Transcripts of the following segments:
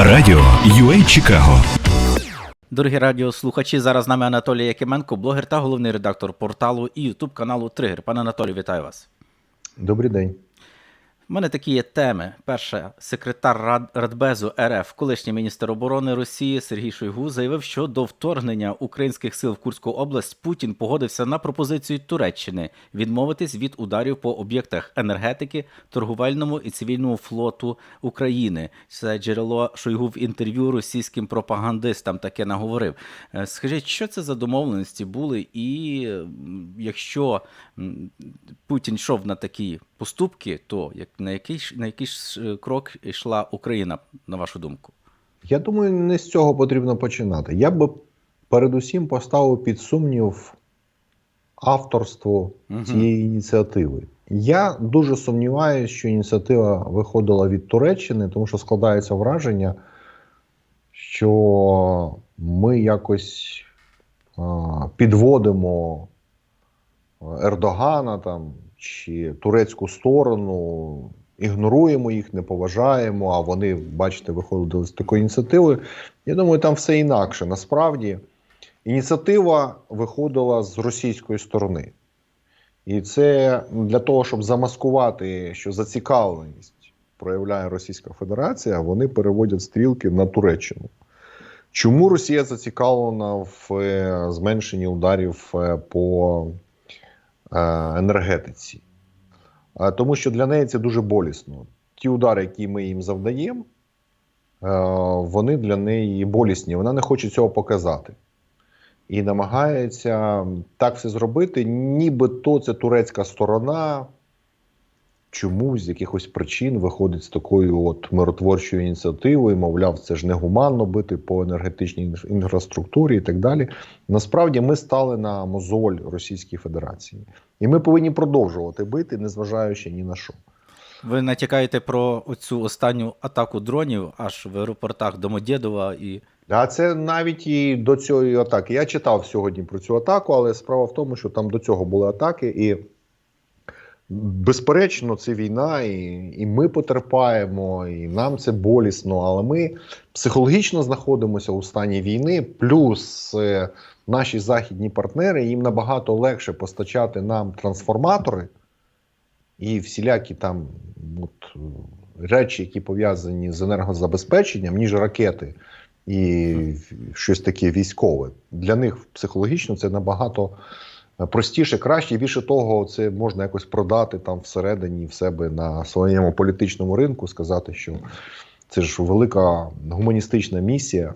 Радіо UA Чикаго Дорогі радіослухачі, зараз з нами Анатолій Якименко, блогер та головний редактор порталу і ютуб каналу Тригер. Пане Анатолій, вітаю вас. Добрий день. У мене такі є теми. Перша, секретар Рад... Радбезу РФ, колишній міністр оборони Росії Сергій Шойгу заявив, що до вторгнення українських сил в Курську область Путін погодився на пропозицію Туреччини відмовитись від ударів по об'єктах енергетики, торговельному і цивільному флоту України. Це джерело Шойгу в інтерв'ю російським пропагандистам таке наговорив. Е, Скажіть, що це за домовленості були, і якщо Путін йшов на такі поступки, то як на який на який е, крок йшла Україна, на вашу думку? Я думаю, не з цього потрібно починати. Я би передусім поставив під сумнів авторство Мгм. цієї ініціативи. Я дуже сумніваюся, що ініціатива виходила від Туреччини, тому що складається враження, що ми якось а, підводимо Ердогана там чи турецьку сторону, ігноруємо їх, не поважаємо. А вони, бачите, виходили з такою ініціативою. Я думаю, там все інакше. Насправді ініціатива виходила з російської сторони. І це для того, щоб замаскувати, що зацікавленість проявляє Російська Федерація, вони переводять стрілки на Туреччину. Чому Росія зацікавлена в е, зменшенні ударів е, по енергетиці? Е, Тому що для неї це дуже болісно. Ті удари, які ми їм завдаємо, е, вони для неї болісні. Вона не хоче цього показати. І намагається так все зробити, нібито це турецька сторона чомусь з якихось причин виходить з такою от миротворчою ініціативою, мовляв, це ж негуманно бити по енергетичній інфраструктурі і так далі. Насправді ми стали на мозоль Російській Федерації, і ми повинні продовжувати бити, незважаючи ні на що. Ви натякаєте про оцю останню атаку дронів аж в аеропортах Домодєдова і А це навіть і до цієї атаки. Я читав сьогодні про цю атаку, але справа в тому, що там до цього були атаки, і безперечно, це війна, і, і ми потерпаємо, і нам це болісно. Але ми психологічно знаходимося у стані війни, плюс е, наші західні партнери їм набагато легше постачати нам трансформатори і всілякі там от, речі, які пов'язані з енергозабезпеченням, ніж ракети і щось таке військове. Для них психологічно це набагато простіше, краще. І більше того, це можна якось продати там всередині в себе на своєму політичному ринку, сказати, що це ж велика гуманістична місія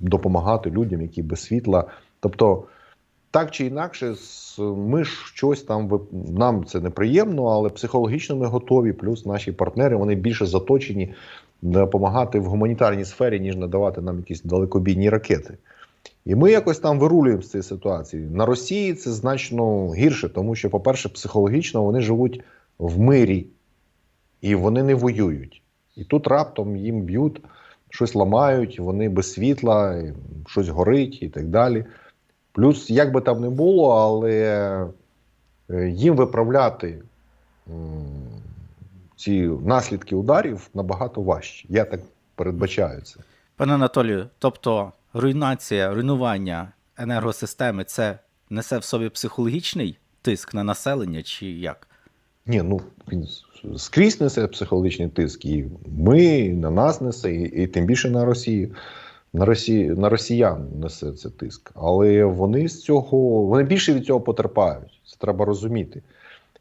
допомагати людям, які без світла. Тобто, так чи інакше, ми ж щось там нам це неприємно, але психологічно ми готові. Плюс наші партнери вони більше заточені допомагати в гуманітарній сфері, ніж надавати нам якісь далекобійні ракети. І ми якось там вирулюємо з цієї ситуації. На Росії це значно гірше, тому що, по-перше, психологічно вони живуть в мирі і вони не воюють. І тут раптом їм б'ють, щось ламають, вони без світла, щось горить і так далі. Плюс, як би там не було, але е, їм виправляти ці наслідки ударів набагато важче. Я так передбачаю це. пане Анатолію, тобто руйнація, руйнування енергосистеми це несе в собі психологічний тиск на населення, чи як? Ні, ну він скрізь несе психологічний тиск. І ми, на нас несе, і, і тим більше на Росію. На Росії, на росіян несе це тиск. Але вони з цього вони більше від цього потерпають. Це треба розуміти.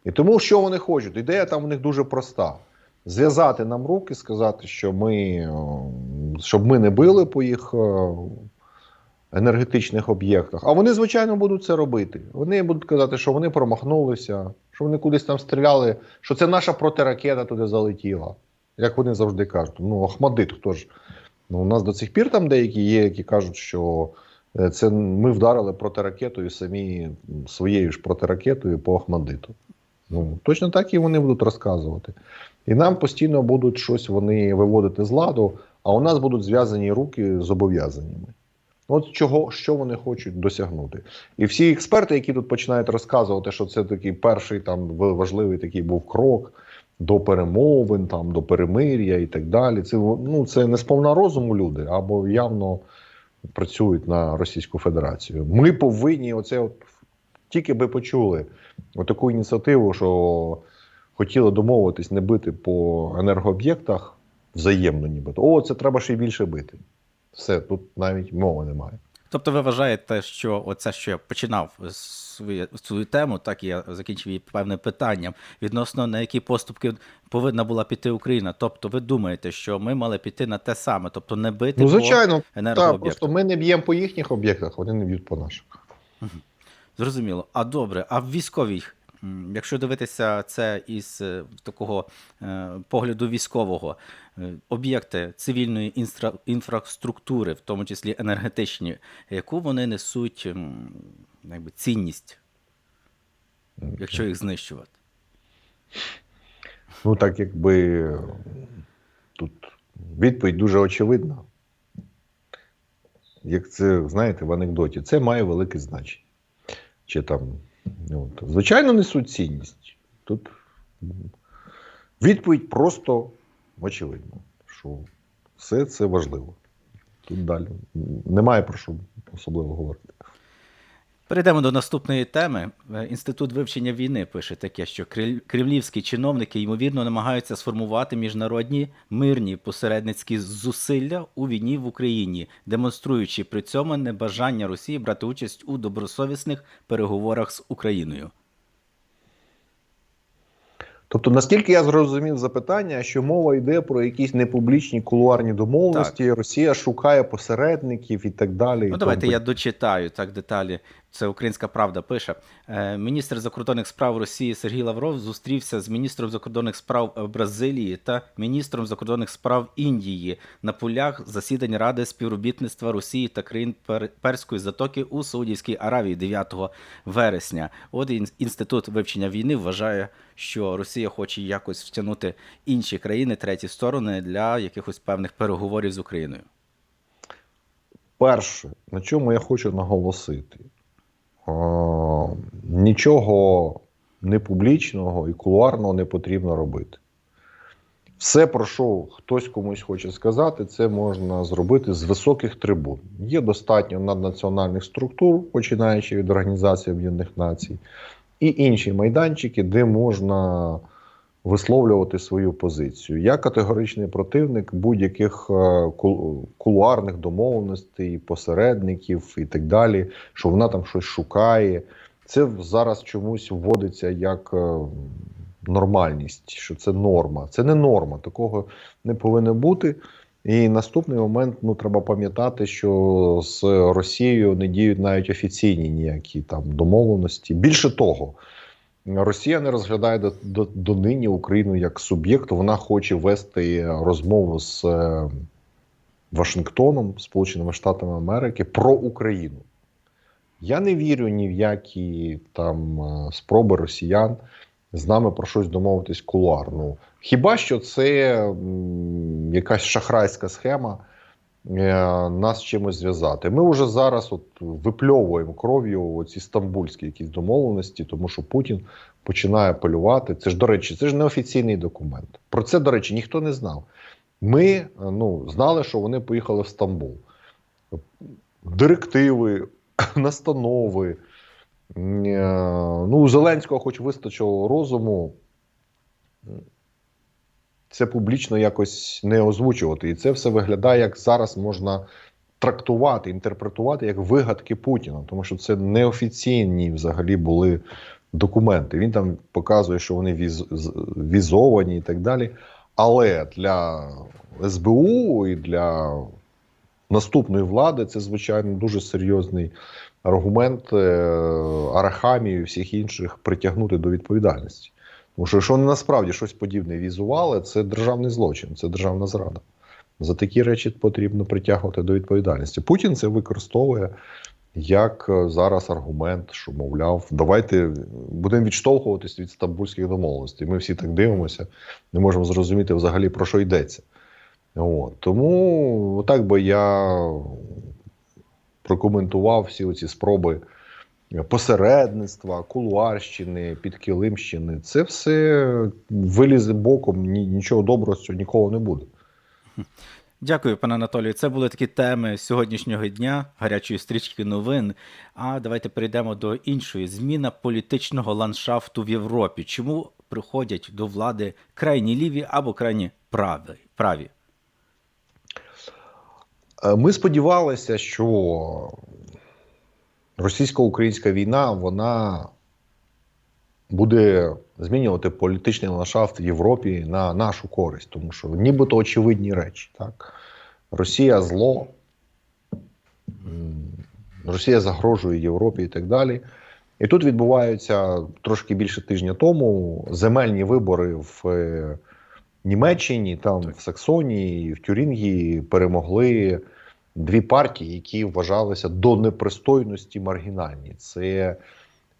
І тому що вони хочуть? Ідея там у них дуже проста: зв'язати нам руки, сказати, що ми, о, щоб ми не били по їх енергетичних об'єктах. А вони, звичайно, будуть це робити. Вони будуть казати, що вони промахнулися, що вони кудись там стріляли, що це наша протиракета туди залетіла. Як вони завжди кажуть, ну Ахмадит, хто ж? Ну, у нас до цих пір там деякі є, які кажуть, що е, це ми вдарили протиракетою самі своєю ж протиракетою по Ахмадиту. Ну, точно так і вони будуть розказувати. І нам постійно будуть щось вони виводити з ладу, а у нас будуть зв'язані руки зобов'язаннями. От чого, що вони хочуть досягнути. І всі експерти, які тут починають розказувати, що це такий перший там важливий такий був крок, до перемовин, там, до перемир'я і так далі. Це, ну, це не сповна розуму люди, або явно працюють на Російську Федерацію. Ми повинні оце от тільки би почули таку ініціативу, що хотіли домовитись не бити по енергооб'єктах взаємно, нібито. О, це треба ще й більше бити. Все, тут навіть мови немає. Тобто ви вважаєте, що оце, що я починав свою, свою тему, так і я закінчив її певним питанням відносно на які поступки повинна була піти Україна. Тобто, ви думаєте, що ми мали піти на те саме, тобто не бити Ну, звичайно, по так, просто ми не б'ємо по їхніх об'єктах, вони не б'ють по наших. Зрозуміло. А добре, а в військовій, якщо дивитися це із е, такого е, погляду військового, е, об'єкти цивільної інстра- інфраструктури, в тому числі енергетичні, яку вони несуть якби, цінність, якщо їх знищувати? Ну, так якби тут відповідь дуже очевидна. Як це, знаєте, в анекдоті, це має велике значення. Чи там, ну, от, звичайно, несуть цінність. Тут відповідь просто очевидна, що все це важливо. Тут далі немає про що особливо говорити. Перейдемо до наступної теми. Е, Інститут вивчення війни пише таке, що кремлівські чиновники ймовірно намагаються сформувати міжнародні мирні посередницькі зусилля у війні в Україні, демонструючи при цьому небажання Росії брати участь у добросовісних переговорах з Україною. Тобто, наскільки я зрозумів запитання, що мова йде про якісь непублічні кулуарні домовленості, Росія шукає посередників і так далі. Ну, давайте я дочитаю так деталі. Це Українська Правда пише. Е, Міністр закордонних справ Росії Сергій Лавров зустрівся з міністром закордонних справ Бразилії та міністром закордонних справ Індії на полях засідань Ради співробітництва Росії та країн Перської затоки у Саудівській Аравії 9 вересня. От інститут вивчення війни вважає, що Росія хоче якось втягнути інші країни, треті сторони для якихось певних переговорів з Україною. Перше, на чому я хочу наголосити, а, нічого непублічного і кулуарного не потрібно робити. Все, про що хтось комусь хоче сказати, це можна зробити з високих трибун. Є достатньо наднаціональних структур, починаючи від Організації Об'єднаних Націй, і інші майданчики, де можна висловлювати свою позицію. Я категоричний противник будь-яких е, кулуарних домовленостей, посередників і так далі, що вона там щось шукає. Це зараз чомусь вводиться як е, нормальність, що це норма. Це не норма, такого не повинно бути. І наступний момент ну треба пам'ятати, що з Росією не діють навіть офіційні ніякі там домовленості. Більше того, Росія не розглядає до, до, Україну як суб'єкт. Вона хоче вести розмову з е, Вашингтоном, Сполученими Штатами Америки про Україну. Я не вірю ні в які там е, спроби росіян з нами про щось домовитись кулуарно. Хіба що це м, якась шахрайська схема нас чимось зв'язати? Ми вже зараз от випльовуємо кров'ю ці стамбульські якісь домовленості, тому що Путін починає апелювати. Це ж, до речі, це ж не офіційний документ. Про це, до речі, ніхто не знав. Ми е, ну, знали, що вони поїхали в Стамбул. Директиви, настанови. Е, Ну, у Зеленського, хоч вистачило розуму, це публічно якось не озвучувати. І це все виглядає, як зараз можна трактувати, інтерпретувати як вигадки Путіна, тому що це неофіційні взагалі були документи. Він там показує, що вони віз, візовані і так далі. Але для СБУ і для наступної влади це, звичайно, дуже серйозний аргумент е, Арахамію і всіх інших притягнути до відповідальності. Тому що якщо вони насправді щось подібне візували, це державний злочин, це державна зрада. За такі речі потрібно притягувати до відповідальності. Путін це використовує як е, зараз аргумент, що, мовляв, давайте будемо відштовхуватись від стамбульських домовленостей. Ми всі так дивимося, не можемо зрозуміти взагалі про що йдеться. От. Тому так би я прокоментував всі ці спроби посередництва, кулуарщини, підкилимщини. Це все вилізе боком, нічого доброго з цього ніколи не буде. Дякую, пане Анатолію. Це були такі теми сьогоднішнього дня, гарячої стрічки новин. А давайте перейдемо до іншої зміна політичного ландшафту в Європі. Чому приходять до влади крайні ліві або крайні праві? праві? Е, Ми сподівалися, що російсько-українська війна вона буде змінювати політичний ландшафт в Європі на нашу користь, тому що нібито очевидні речі. Так? Росія зло, Росія загрожує Європі і так далі. І тут відбуваються трошки більше тижня тому земельні вибори в е, Німеччині, там в Саксонії, в Тюрінгії перемогли дві партії, які вважалися до непристойності маргінальні. Це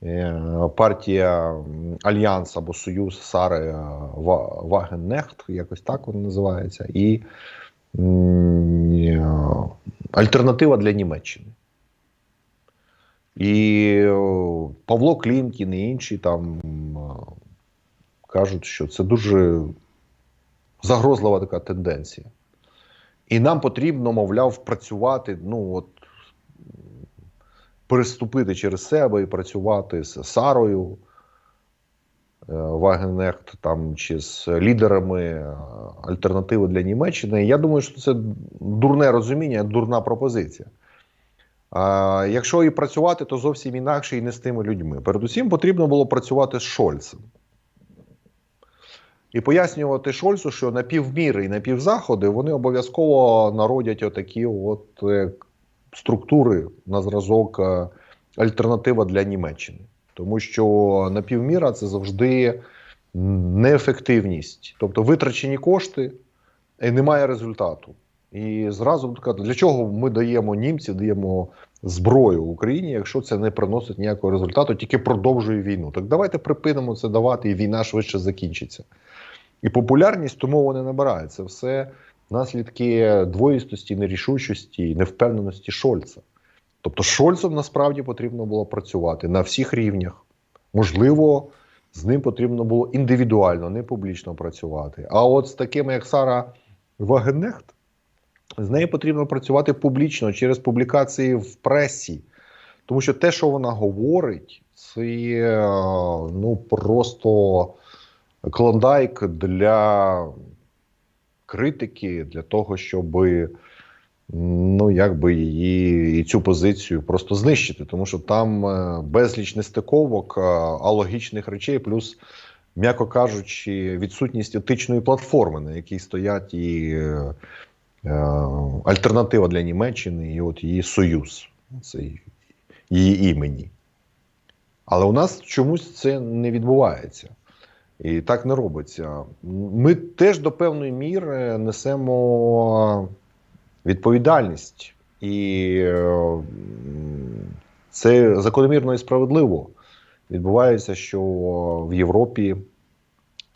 е, партія Альянс або Союз Сари Ва- Вагеннехт, якось так вона називається, і е, Альтернатива для Німеччини. І Павло Клімкін і інші там е, кажуть, що це дуже загрозлива така тенденція. І нам потрібно, мовляв, працювати, ну от переступити через себе і працювати з Сарою Вагенехт там чи з лідерами е, альтернативи для Німеччини. Я думаю, що це дурне розуміння, дурна пропозиція. А якщо і працювати, то зовсім інакше і не з тими людьми. Передусім потрібно було працювати з Шольцем. І пояснювати Шольцу, що на півміри і на півзаходи вони обов'язково народять отакі от е, структури на зразок е, альтернатива для Німеччини. Тому що на півміра це завжди неефективність, тобто витрачені кошти і немає результату. І зразу для чого ми даємо німці, даємо зброю Україні, якщо це не приносить ніякого результату, тільки продовжує війну. Так давайте припинимо це давати, і війна швидше закінчиться. І популярність тому вони набирають. Це все наслідки двоїстості, нерішучості, невпевненості Шольца. Тобто, Шольцем насправді потрібно було працювати на всіх рівнях. Можливо, з ним потрібно було індивідуально, не публічно працювати. А от з такими, як Сара Вагенехт, з нею потрібно працювати публічно через публікації в пресі. Тому що те, що вона говорить, це е, ну просто клондайк для критики, для того, щоб ну, якби її і цю позицію просто знищити. Тому що там е, безліч нестиковок, е, алогічних речей, плюс, м'яко кажучи, відсутність етичної платформи, на якій стоять і е, альтернатива для Німеччини, і от її союз, цей її імені. Але у нас чомусь це не відбувається. І так не робиться. Ми теж до певної міри несемо відповідальність. І е, це закономірно і справедливо. Відбувається, що в Європі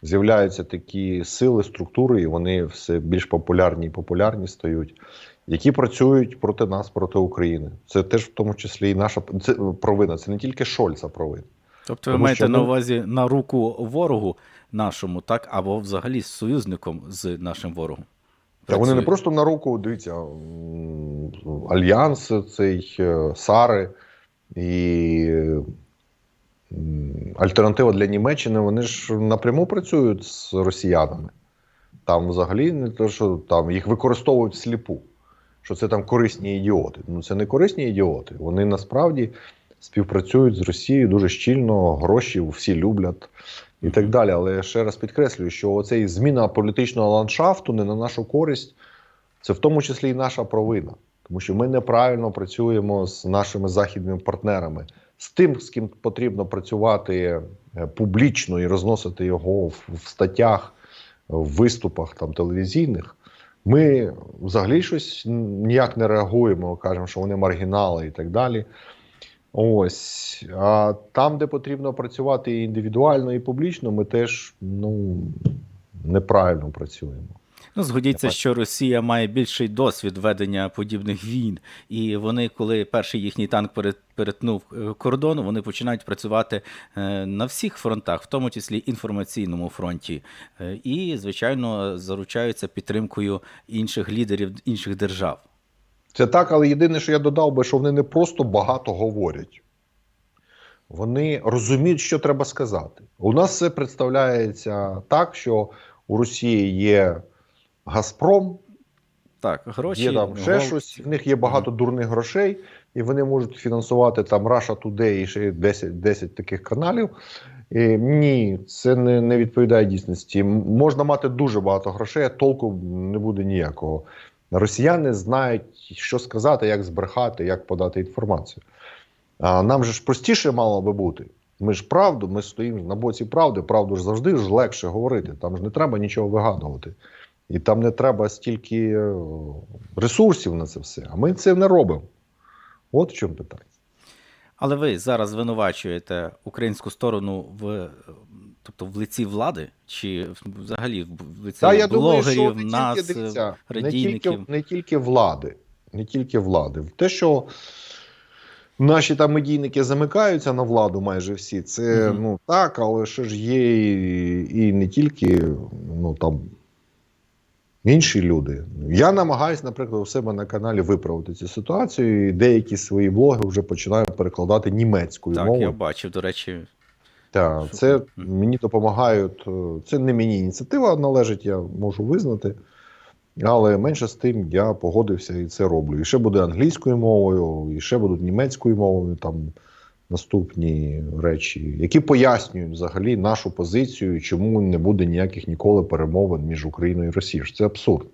з'являються такі сили, структури, і вони все більш популярні і популярні стають, які працюють проти нас, проти України. Це теж в тому числі і наша це провина. Це не тільки Шольца провина. Тобто ви Тому маєте що на увазі на руку ворогу нашому, так, або взагалі з союзником з нашим ворогом. Та вони не просто на руку, дивіться, альянс цей е, Сари і альтернатива для Німеччини, вони ж напряму працюють з росіянами. Там взагалі не те, що там їх використовують всліпу, що це там корисні ідіоти. Ну це не корисні ідіоти. Вони насправді співпрацюють з Росією дуже щільно, гроші всі люблять і так далі. Але ще раз підкреслюю, що оцей зміна політичного ландшафту не на нашу користь, це в тому числі і наша провина, тому що ми неправильно працюємо з нашими західними партнерами, з тим, з ким потрібно працювати е, публічно і розносити його в, в статтях, в виступах там телевізійних. Ми взагалі щось ніяк не реагуємо, кажемо, що вони маргінали і так далі. Ось. А там, де потрібно працювати і індивідуально, і публічно, ми теж ну, неправильно працюємо. Ну, згодіться, що Росія має більший досвід ведення подібних війн, і вони, коли перший їхній танк перет- перетнув е, кордон, вони починають працювати е, на всіх фронтах, в тому числі інформаційному фронті, Е, і, звичайно, заручаються підтримкою інших лідерів інших держав. Це так, але єдине, що я додав би, що вони не просто багато говорять. Вони розуміють, що треба сказати. У нас все представляється так, що у Росії є Газпром, Так, гроші є там ще гол- щось, в них є багато дурних грошей, і вони можуть фінансувати там Russia Today і ще 10, 10 таких каналів. І, ні, це не, не відповідає дійсності. Можна мати дуже багато грошей, а толку не буде ніякого. Росіяни знають, що сказати, як збрехати, як подати інформацію. А нам же ж простіше мало би бути. Ми ж правду, ми стоїмо на боці правди, правду ж завжди ж легше говорити. Там ж не треба нічого вигадувати. І там не треба стільки е, ресурсів на це все. А ми це не робимо. От в чому питання. Але ви зараз звинувачуєте українську сторону в, тобто в лиці влади, чи взагалі в лиці Та я думаю, блогерів, що не тільки, дивіться, е, не тільки, не тільки влади, не тільки влади. Те, що наші там медійники замикаються на владу, майже всі, це Мгм. ну так, але ще ж є і, і не тільки ну там. Інші люди. Я намагаюся, наприклад, у себе на каналі виправити цю ситуацію, і деякі свої блоги вже починаю перекладати німецькою Так, мовою. я бачив, до речі. Так, це мені допомагають. е, Це не мені ініціатива належить, я можу визнати. Але менше з тим я погодився і це роблю. І ще буде англійською мовою, і ще будуть німецькою мовою там наступні речі, які пояснюють взагалі нашу позицію, чому не буде ніяких ніколи перемовин між Україною і Росією. Це абсурд.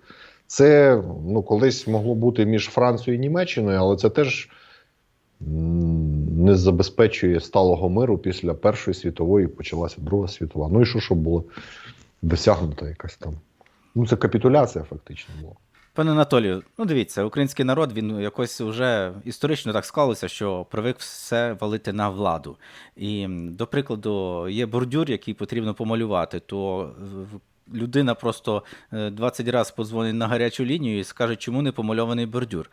Це ну, колись могло бути між Францією і Німеччиною, але це теж не забезпечує сталого миру після Першої світової почалася Друга світова. Ну і що, щоб було досягнуто якась там. Ну, це капітуляція фактично була. Пане Анатолію, ну дивіться, український народ він якось вже історично так склалося, що привик все валити на владу. І, до прикладу, є бордюр, який потрібно помалювати, то людина просто е, 20 разів подзвонить на гарячу лінію і скаже, чому не помальований бордюр.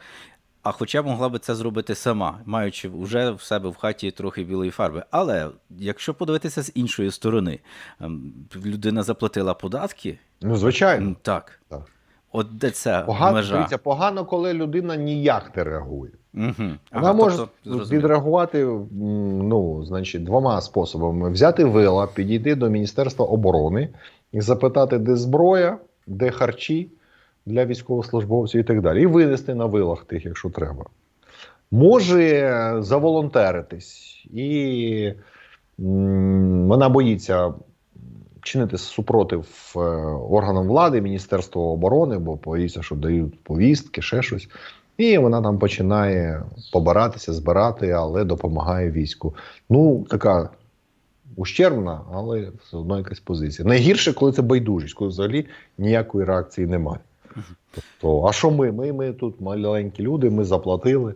А хоча б могла би це зробити сама, маючи вже в себе в хаті трохи білої фарби. Але якщо подивитися з іншої сторони, ем, людина заплатила податки, Ну, звичайно. так. Так. От де це Погано, межа? дивіться, погано, коли людина ніяк не реагує. Угу. Вона може відреагувати ну, значить, двома способами: взяти вила, підійти до Міністерства оборони і запитати, де зброя, де харчі для військовослужбовців і так далі. І винести на вилах тих, якщо треба. Може заволонтеритись, і м, вона боїться чинити супротив е, органам влади, Міністерству оборони, бо боїться, що дають повістки, ще щось. І вона там починає побиратися, збирати, але допомагає війську. Ну, така ущербна, але все одно якась позиція. Найгірше, коли це байдужість, коли взагалі ніякої реакції немає. Тобто, а що ми? Ми, ми тут маленькі люди, ми заплатили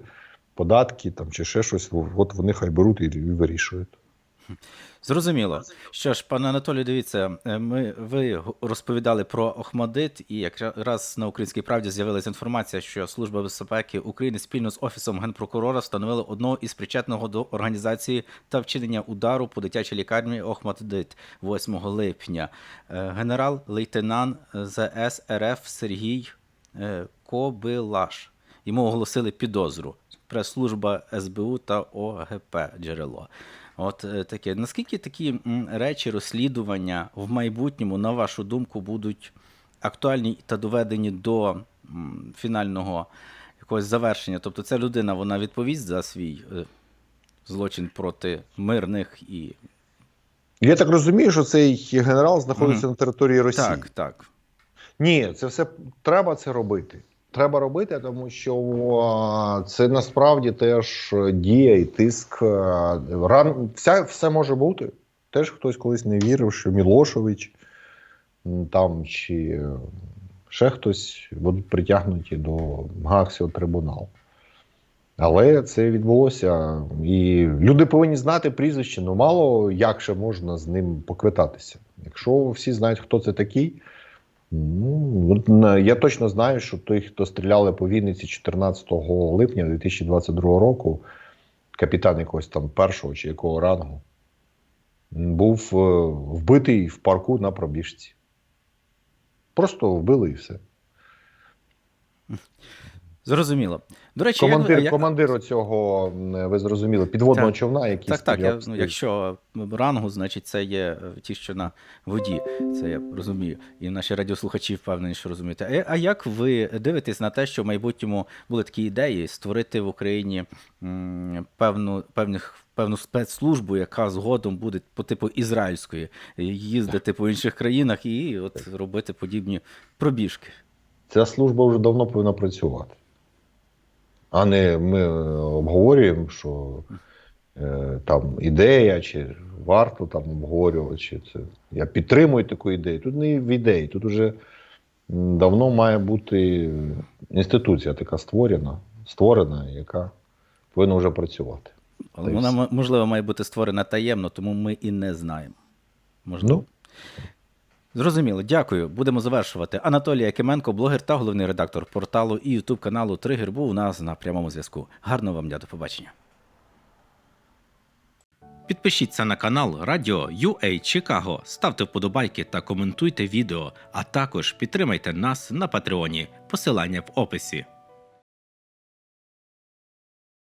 податки там, чи ще щось. От вони хай беруть і, вирішують. Зрозуміло. Що ж, пане Анатолію, дивіться, е, ми ви розповідали про Охмадит, і якраз на українській правді з'явилася інформація, що Служба безпеки України спільно з офісом генпрокурора встановили одного із причетного до організації та вчинення удару по дитячій лікарні Охмадит 8 липня. Е, Генерал-лейтенант ЗС РФ Сергій е, Кобилаш. Йому оголосили підозру. Прес-служба СБУ та ОГП джерело. От е, таке. Наскільки такі речі, розслідування в майбутньому, на вашу думку, будуть актуальні та доведені до фінального якогось завершення? Тобто ця людина вона відповість за свій е, злочин проти мирних і. Я так розумію, що цей генерал знаходиться Мгм. на території Росії. Так, так. Ні, це все треба це робити. Треба робити, тому що це насправді теж дія і тиск. Ран вся все може бути. Теж хтось колись не вірив, що Мілошевич м, там чи ще хтось будуть притягнуті до Гаагського трибуналу. Але це відбулося. І люди повинні знати прізвище, ну мало як ще можна з ним поквитатися. Якщо всі знають, хто це такий, Ну, я точно знаю, що той, хто стріляли по Вінниці 14 липня 2022 року, капітан якогось там першого чи якого рангу, був е, вбитий в парку на пробіжці. Просто вбили і все. Зрозуміло. До речі, Командир, як- командир оцього, ви зрозуміли, підводного Так. човна, який Так, так. Я, ну, якщо рангу, значить це є е, ті, що на воді. Це я розумію. І наші радіослухачі впевнені, що розумієте. Е, А, а як ви дивитесь на те, що в майбутньому були такі ідеї створити в Україні певну, певних, певну спецслужбу, яка згодом буде по типу ізраїльської, їздити по інших країнах і от робити подібні пробіжки? Ця служба вже давно повинна працювати. А не ми е, обговорюємо, що е, там ідея, чи варто там обговорювати, чи це. Я підтримую таку ідею. Тут не в ідеї, тут вже давно має бути інституція така створена, створена, яка повинна вже працювати. Але вона можливо має бути створена таємно, тому ми і не знаємо. Можливо. Ну, Зрозуміло, дякую. Будемо завершувати. Анатолій Якименко, блогер та головний редактор порталу і ютуб каналу Тригер був у нас на прямому зв'язку. Гарного вам дня, до побачення. Підпишіться на канал Радіо UA Чикаго, ставте вподобайки та коментуйте відео, а також підтримайте нас на Патреоні. Посилання в описі.